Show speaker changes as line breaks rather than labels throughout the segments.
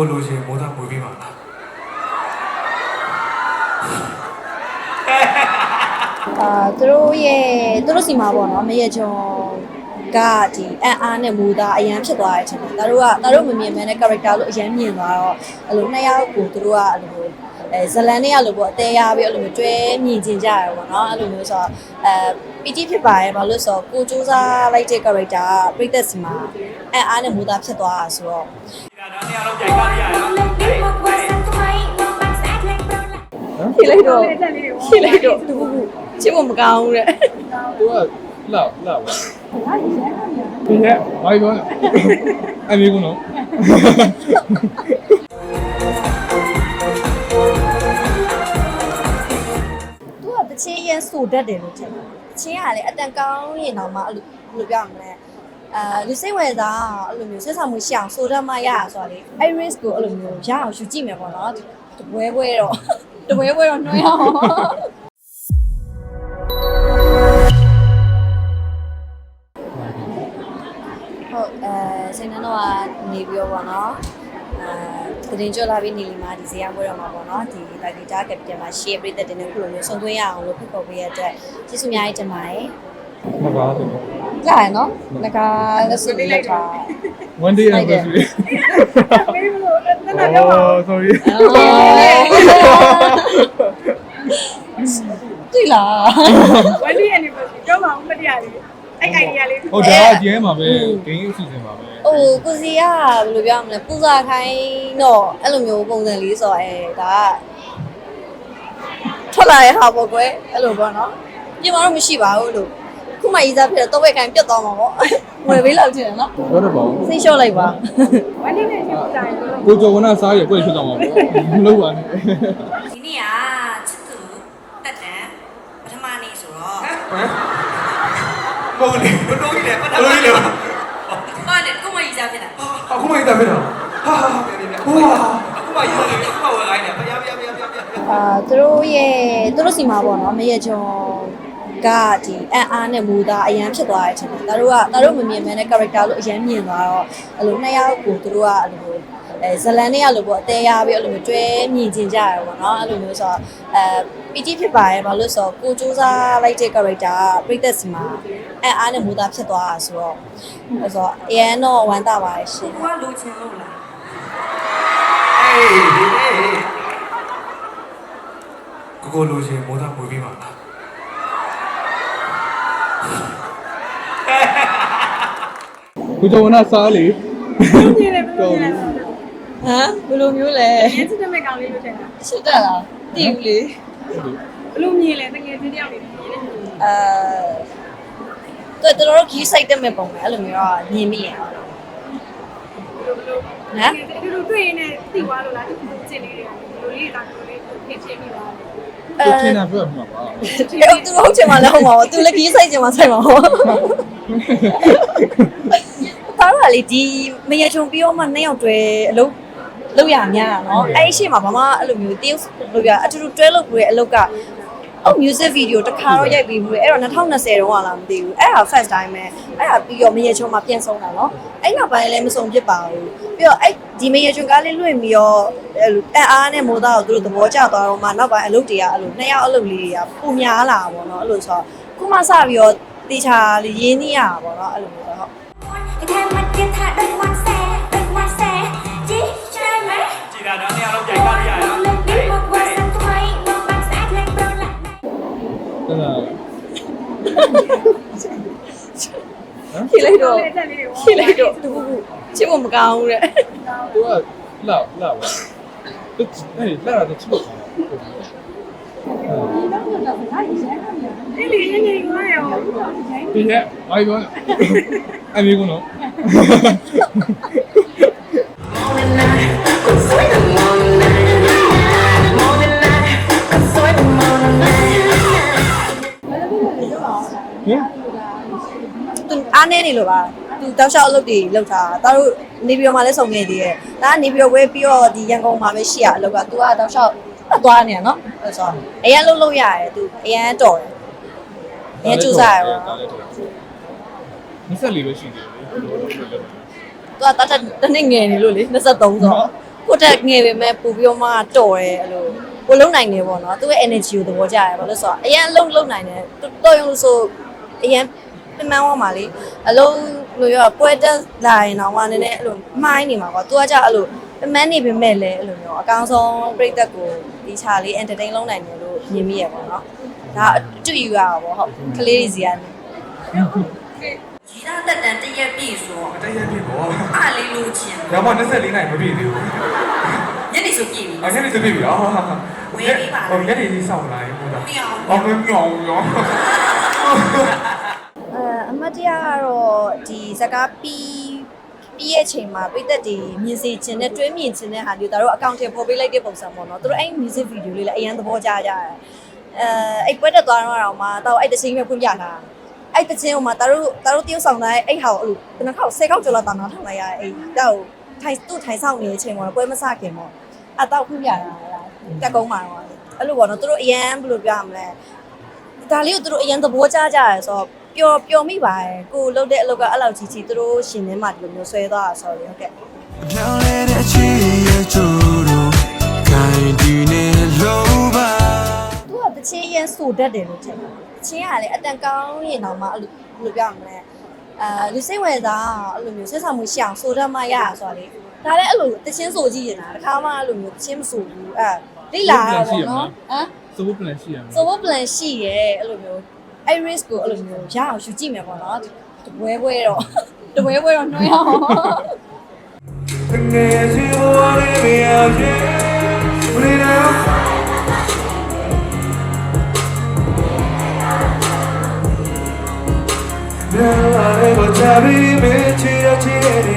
ကိုလိုချင်မိုးသားပွေးပေးပါလား
အာသူတို့ရဲ့သူတို့စီမှာပေါ့နော်မရချုံကဒီအန်အားနဲ့မူသားအရန်ဖြစ်သွားတဲ့အချိန်မှာသူတို့ကသူတို့မမြင်မဲနဲ့ character လို့အရန်မြင်သွားတော့အဲ့လိုနှစ်ယောက်ကိုသူတို့ကအဲ့လိုအဲဇလန်နဲ့ရလို့ပေါ့အသေးရပြီးအဲ့လိုမျိုးတွဲမြင်ကျင်ကြရပေါ့နော်အဲ့လိုမျိုးဆိုတော့အဲပီတိဖြစ်ပါရဲ့ဘာလို့ဆိုတော့ကိုစူးစမ်းလိုက်တဲ့ character ကပြိသက်စီမှာအန်အားနဲ့မူသားဖြစ်သွားတာဆိုတော့
ဒါတော့နေရာတော့ကြိုက်ကားရရနော်
ဖြေလိုက်တော့ဖြေလိုက်တော့သူချစ်ဖို့မကောင်းဘူးတဲ့
သူကလောက်လောက်ပါဒီကဘာပြောလဲအမေကနော်
သူကတချင်းရဲဆိုတတ်တယ်လို့ထင်တယ်တချင်းကလည်းအတန်ကောင်းရင်တော့မှအဲ့လိုဘယ်လိုပြောရမလဲ အာလူစိတ်ဝင်စားအဲ့လိုမျိုးဆက်ဆံမှုရှိအောင်ဆိုတတ်မှရရဆိုတာလေအဲ့ risk ကိုအဲ့လိုမျိုးရအောင်ယူကြည့်မယ်ပေါ့နော်တပွဲပွဲတော့တပွဲပွဲတော့နှွှဲအောင်ဟုတ်အဲစိတ်နှတော့ကနေပြီးတော့ပေါ့နော်အဲသတင်းကြလာပြီးနေလီမှာဒီဇေယျပွဲတော်မှာပေါ့နော်ဒီ lucky dark capital မှာ share ပြတဲ့တဲ့နဲ့ခုလိုမျိုးဆုံသွင်းရအောင်လို့ဖိတ်ခေါ်ပေးရတဲ့ကျေးဇူးအများကြီးတင်ပါတယ်
မပါဘူး
လာရနော်ငကာလက်စပ်လိုက်တာ
one day anniversary
မေးလို့တက်တာတော့
oh sorry
တိလာ
one day anniversary တော့မအောင်မတရားလေးအဲ့ idea လေး
ဟုတ်တယ်အကျဲမှာပဲ game အစီအစဉ်ပါပဲ
ဟိုကိုစီကဘယ်လိုပြောရမလဲပူဇာခိုင်းတော့အဲ့လိုမျိုးပုံစံလေးဆိုတော့အဲဒါကထွက်လာရဲ့ဟာပေါ့ကွယ်အဲ့လိုပေါ့နော်ပြင်မတော့မရှိပါဘူးလို့ မှရေးစားဖြစ်တော့တော့ဝက်ခိုင်းပြတ်သွားမှာပေါ့ငွေပေးလောက်ချင်တယ်နော်
ပြောတော့ပါဦး
စိတ်လျှော့လိုက်ပါ
ဝမ်းနေနေချင်းတိုင်လို့
ကိုကျော်ဝနာစားရကိုယ်ဖြစ်တော့မှာပေါ့လို့ပါနေ
ဒီနေ့ကချစ်သူတက်တန်ပထမနေ့ဆိုတော့
ဟမ်ဘုံနေဘုံကြီးလည်းပထမနေ့ပါ
ဘာလဲကိုမရေးစားဖြစ်တာ
အခုမှရေးစားဖြစ်တာဟာပြန်ပြန်ပြန်ဟိုးအခုမှရေးစားဖြစ်အခုမှဝယ်ခိုင်းတယ်ဖျားဖျားဖျားဖျား
အာသူတို့ရဲ့သူတို့စီမှာပေါ့နော်မရချုံ ကဒီအန်အားနဲ့မူသားအရန်ဖြစ်သွားတဲ့အချိန်မှာသူတို့ကသူတို့မမြင်မဲနဲ့ character လို့အရန်မြင်သွားတော့အဲ့လိုနှစ်ယောက်ကိုသူတို့ကအဲ့လိုအဲဇလန်နဲ့ရလို့ပေါ့အသေးရပြီးအဲ့လိုမျိုးတွဲမြင်ကျင်ကြရပေါ့နော်အဲ့လိုမျိုးဆိုတော့အဲပီတိဖြစ်ပါရဲ့ဘာလို့ဆိုတော့ကိုစူးစမ်းလိုက်တဲ့ character ကပြိသက်စီမှာအန်အားနဲ့မူသားဖြစ်သွားတာဆိုတော့အဲ့ဆိုတော့အရန်တော့ဝမ်းသာပါတယ်ရှင်
ကိုကလိုချင်လို့လား
အေးဟေးကိုကိုလိုချင်မိုးသားပွေးပေးပါလား
ကိုကျော်ဝနစားလေ
မြင်တယ်ဘယ်လိုမြင်လဲ
ဟမ်ဘယ်လိုမျိုးလဲ
ရင်းစစ်တဲ့မဲ့ကောင်လေးလို့ထင်တာ
ရှစ်တက်လားတည်ဘူးလေ
ဘယ်လိုမြင်လဲတကယ်ချင်းတယောက်လေးမြင်နေတယ်
အဲတော်တော်ကြီးစိုက်တဲ့မဲ့ပုံပဲအဲ့လိုမျိုးတော့မြင်မိရအောင်
ဘယ်လိုဘယ်လိုတွေ့ရင်လည်းသိသွားလို့လားဒီလိုကျင်နေတယ်ဘယ်လိုလေးတာဘယ်လိုလေးဖြစ်ချင်းမိပါလဲ
ကိုထင်တာပြောမှာပါ
အဲသူဟုတ်ချင်မှလည်းဟုတ်မှာပေါ့သူလည်းကြီးစိုက်ချင်မှစိုက်မှာပေါ့တားရ လေဒီမရချုံပြီးတော့မှနှစ်ယောက်တွဲအလုပ်လုပ်ရများတာနော်အဲ့ဒီရှေ့မှာဘာမှအဲ့လိုမျိုးတယောက်လုပ်ရအတူတူတွဲလုပ်ပြီးတဲ့အလုပ်ကအော် music video တစ်ခါတော့ရိုက်ပြီးဘူးလေအဲ့တော့2020တုန်းကလားမသိဘူးအဲ့ဒါ first time ပဲအဲ့ဒါပြီးတော့မရချုံမှာပြန်ဆုံးတာနော်အဲ့နောက်ပိုင်းလည်းမဆုံးဖြစ်ပါဘူးပြီးတော့အဲ့ဒီမရချုံကားလေးလွင့်ပြီးတော့အဲ့လိုအအားနဲ့မိုးသားကိုသူတို့သဘောကျသွားတော့မှနောက်ပိုင်းအလုပ်တွေကအဲ့လိုနှစ်ယောက်အလုပ်လေးတွေကပုံများလာပါတော့နော်အဲ့လိုဆိုတော့ခုမှစပြီးတော့တေချာလေးရင်းနှီးရတာပေါ့နော်အဲ့လိုမျိုးတော့
ခြေလိုက်တော့ခြေလို
က်တော့တူချစ်
ဖို့မကောင်းဘူး
တဲ့
သူက
လှလှပါ
အဲ့လှတာချစ်ဖို့ကောင်းတ
ယ် လောက်လောက်ပါသူအဲ့လက်ရတဲ့ချစ်လို့
ဒီလေးရင်းနေရောရော
ဒီကဘာပြောလဲအမေကနော်ဟင်
သူအားနေနေလို့ပါသူတောက်လျှောက်အလုပ်တွေလုပ်တာတာတို့နေပြည်တော်မှာလည်းစုံနေသေးတယ်ဒါကနေပြည်တော်ဝဲပြီးတော့ဒီရန်ကုန်မှာပဲရှိရအလုပ်ကသူကတောက်လျှောက် အသွားနေရနော်အဲ့ဆိုအရင်လှုပ်လို့ရတယ်သူအရင်တော်တယ်အရင်ကြိုးစားရပါတော့
24ပဲရှိသေးတယ်
သူကတတ်တနေ့ငယ်နေလို့လေ23ဆိုကိုတက်ငယ်ပေမဲ့ပို့ပြီးတော့မှတော်တယ်အဲ့လိုကိုလုံနိုင်နေပေါ့နော်သူ့ရဲ့ energy ကိုသဘောကျတယ်ဘာလို့လဲဆိုတော့အရင်လုံလုံနိုင်တယ်တော်ရုံလို့ဆိုအရင်ပြမန်းသွားမှာလေအလုံးလို့ရောပွဲတက်လာရင်တော့မှနည်းနည်းအဲ့လိုမှားနေမှာကွာသူကကြအဲ့လို ပြမန်းနေပေမဲ့လည်းအဲ့လိုမျိုးအကောင်ဆုံးပြိသက်ကိုဒီချာလေး entertain လုပ်နိုင်တယ်လို့မြင်မိရပေါ့နော်ဒါအတူယူရတာပေါ့ဟုတ်ကလေးတွေစီကနေ
ဒီသားတက်တန်တရက်ပြည့်ဆို
တရက်ပြီပေါ့
အားလေးလို့ချင်း။
ရောမ24နိုင်မပြည့်သေးဘူး
ညနေဆိုပြည့်ပြီ။
အဲ့ဒီဆိုပြည့်ပြီ။အော်
ဝေးပြီးပါလား
ဟိုရက်တွေကြီးစောင့်လာရင်ဟုတ်လား
မရအောင်။
အော်မမြောင်ရော
အဲအမတ်တရားကတော့ဒီစကားပြီး ပြီးရဲ့အချိန်မှာပိသက်တွေမြင်စေခြင်းနဲ့တွဲမြင်ခြင်းတဲ့ဟာမျိုးဒါတို့အကောင့်ထဲပေါ်ပေးလိုက်တဲ့ပုံစံပေါ့နော်သူတို့အဲ့ music video လေးလည်းအရင်သဘောကျကြတယ်အဲအဲ့ပွဲတက်သွားတော့တော့မှတော့အဲ့တချင်းပဲဖွင့်ပြလာအဲ့တချင်းဟိုမှာဒါတို့ဒါတို့တရုပ်ဆောင်တိုင်းအဲ့ဟာကိုအဲ့လိုဘယ်နှခေါက်10ခေါက်ကျော်လောက်တာနားထောင်လိုက်ရအဲ့တော့ထိုင်သူ့ထိုင်ဆောင်နေတဲ့အချိန်ပေါ့ပွဲမစခင်ပေါ့အတော့ဖွင့်ပြလာတက်ကုန်းမှာတော့အဲ့လိုပေါ့နော်သူတို့အရန်ဘယ်လိုပြောရမလဲဒါလေးကိုသူတို့အရင်သဘောကျကြရဲဆိုတော့ ပျော်ပျော်မိပါတယ်ကိုလှုပ်တဲ့အလုပ်ကအဲ့လောက်ကြီးကြီးသူတို့ရှင်ထဲမှာဒီလိုမျိုးဆွဲသွားတာဆိုတော့ဟုတ်ကဲ့
ပြောင်းလဲတဲ့ချစ်ရဲ့ကြိုးတို့ခိုင်ဒီနေလို့ပါ
သူကတချင်းရန်ဆိုတတ်တယ်လို့ထင်တယ်တချင်းကလည်းအတန်ကောင်းရင်တော့မှအဲ့လိုဘယ်လိုပြောရမလဲအာလူစိတ်ဝင်စားအဲ့လိုမျိုးဆက်ဆံမှုရှောင်ဆိုတတ်မှရတာဆိုတော့လေဒါလည်းအဲ့လိုတချင်းဆိုကြည့်နေတာတခါမှအဲ့လိုမျိုးတချင်းမဆိုဘူးအဲလိလာတာပေါ့နော်ဟမ်
စဘုတ်ပလန်ရှိရမယ်
ဆိုဖို့ plan ရှိရဲအဲ့လိုမျိုး အဲ့ risk ကိုအဲ့လိုမျိုးရအောင်ယူကြည့်မယ်ပေါ့နော်တပွဲပွဲတော့တပွဲပွဲတော့နှွှဲအောင်။
ငယ်စီဘဝလေးမရချင်းဘယ်လိုလဲ။နာရီဘချာရီမေချီရချီရီ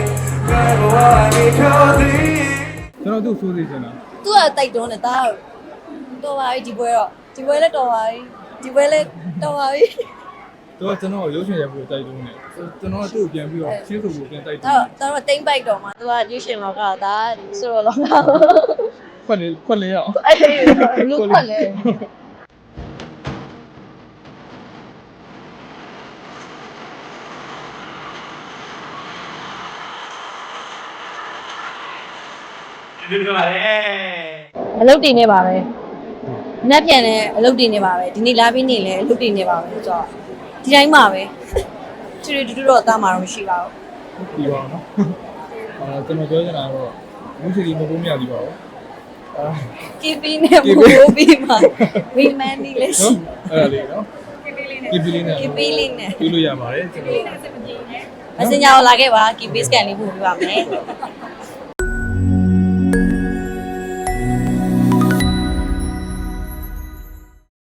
ငါဘဝလေးဖြောသည်
ကျွန်တော်တို့ဆိုးစေချင်တာ
သူကတိုက်တွန်းတယ်ဒါတော့ပါပြီဒီပွဲတော့ဒီပွဲလည်းတော်ပါပြီ ဒီပွဲလည်းတော်ပါပြီ
သူကကျွန်တော်ရုပ်ရှင်ရိုက်ဖို့တိုက်တွန်းတယ်ကျွန်တော်ကသူ့ကိုပြန်ပြီးတော့ရှင်းဆိုဖို့ပြန်တိုက်တွ
တော့
န်း
တော့တိမ့်ပိုက်တော့မှာသူကရွှေရှင်လောကဒါဆိုတော့လောက
ခွက်လေခွက်လေရအောင်
အဲ့လူခွက်လဲ
ဒီလိုပါလေ
အလုပ်တင်နေပါပဲ ညက်ပြန်လဲအလုပ်တင်နေပါပဲဒီနေ့လာပြီးနေလဲအလုပ်တင်နေပါပဲဆိုတော့ဒီတိုင်းပါပဲချီရီတူတူတော့အသားမှာတော့မရှိပါဘူး
ပြီးပါအောင်နော်အာကျွန်တော်ပြောချင်တာကတော့ဘူးစီဒီမဟုတ်မရသေးပါဘူးအာ
KP နဲ့ပို့ပြီးမှဝီမန်နီလေးရှိ
နော်အဲ့ဒါလေးနော်
ကိပေးလေးနဲ့
ကီပီလေးနဲ့
KP လေးနဲ့
ပြီးလို့ရပါတယ်ကျွန်တော်
စင်မပြေနဲ့
မစင်ညာကိုလာခဲ့ပါ KP scan လေးပို့ပြပါမယ်